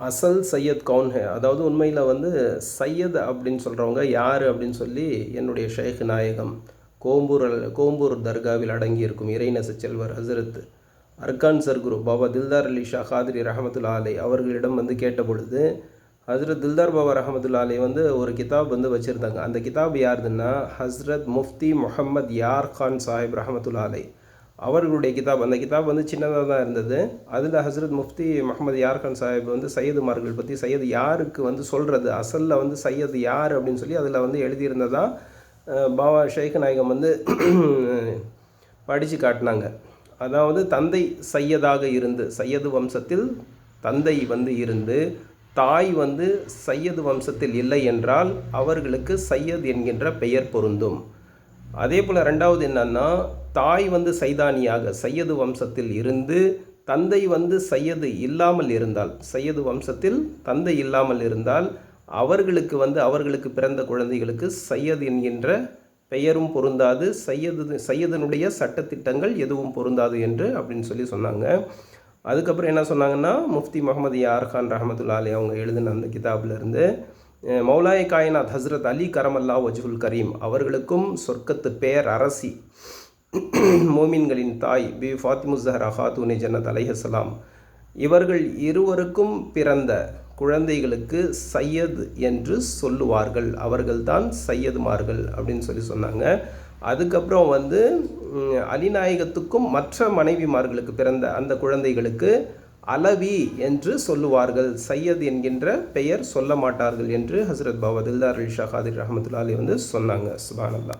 அசல் சையத் கவுன் ஹே. அதாவது உண்மையில் வந்து சையத் அப்படின்னு சொல்கிறவங்க யார் அப்படின்னு சொல்லி என்னுடைய ஷேக் நாயகம் கோம்பூர் அல்- கோம்பூர் தர்காவில் அடங்கியிருக்கும் இறைநச செல்வர் ஹசரத் அர்கான் சர்குரு பாபா தில்தார் அலி ஷா காதிரி ரஹமத்துல்லா அலை அவர்களிடம் வந்து கேட்ட பொழுது ஹஸ்ரத் தில்தார் பாபா ரஹமத்துல்லா அலை வந்து ஒரு கிதாப் வந்து வச்சுருந்தாங்க. அந்த கிதாப் யாருதுன்னா ஹஸ்ரத் முஃப்தி முகமது யார் கான் சாஹிப் ரஹமத்துல்லா அலை. அவர்களுடைய கிதாப் அந்த கிதாப் வந்து சின்னதாக தான் இருந்தது. அதில் ஹஸ்ரத் முஃப்தி முகமது யார்கான் சாஹிப் வந்து சையதுமார்கள் பற்றி சையது யாருக்கு வந்து சொல்கிறது அசலில் வந்து சையது யார் அப்படின்னு சொல்லி அதில் வந்து எழுதியிருந்ததா பாபா ஷேக் நாயகம் வந்து படித்து காட்டினாங்க. அதாவது தந்தை சையதாக இருந்து சையது வம்சத்தில் தந்தை வந்து இருந்து தாய் வந்து சையது வம்சத்தில் இல்லை என்றால் அவர்களுக்கு சையத் என்கின்ற பெயர் பொருந்தும். அதே போல் ரெண்டாவது என்னன்னா தாய் வந்து சைதானியாக சையது வம்சத்தில் இருந்து தந்தை வந்து சையது இல்லாமல் இருந்தால் சையது வம்சத்தில் தந்தை இல்லாமல் இருந்தால் அவர்களுக்கு வந்து அவர்களுக்கு பிறந்த குழந்தைகளுக்கு சையது என்கின்ற பெயரும் பொருந்தாது சையது சையதனுடைய சட்டத்திட்டங்கள் எதுவும் பொருந்தாது என்று அப்படின்னு சொல்லி சொன்னாங்க. அதுக்கப்புறம் என்ன சொன்னாங்கன்னா முஃப்தி முகமது யார் கான் ரஹமத்துல்லா அலி அவங்க எழுதின அந்த கிதாப்ல இருந்து மௌலாய் காயினாத் ஹஸ்ரத் அலி கரமல்லா வஜ்ஹுல் கரீம் அவர்களுக்கும் சொர்க்கத்து பேர் அரசி. மோமின்களின் தாய் பி. ஃபாத்திமுசஹரா ஹாத்தூனி ஜன்னத் அலைஹசலாம் இவர்கள் இருவருக்கும் பிறந்த குழந்தைகளுக்கு சையத் என்று சொல்லுவார்கள். அவர்கள்தான் சையதுமார்கள் அப்படின்னு சொல்லி சொன்னாங்க. அதுக்கப்புறம் வந்து அலிநாயகத்துக்கும் மற்ற மனைவிமார்களுக்கு பிறந்த அந்த குழந்தைகளுக்கு அலவி என்று சொல்லுவார்கள். சையத் என்கின்ற பெயர் சொல்ல மாட்டார்கள் என்று ஹசரத் பாபா தில்தார் அலி ஷா காதிர் ரஹமத்துல்லா அலி வந்து சொன்னாங்க. சுபானல்லா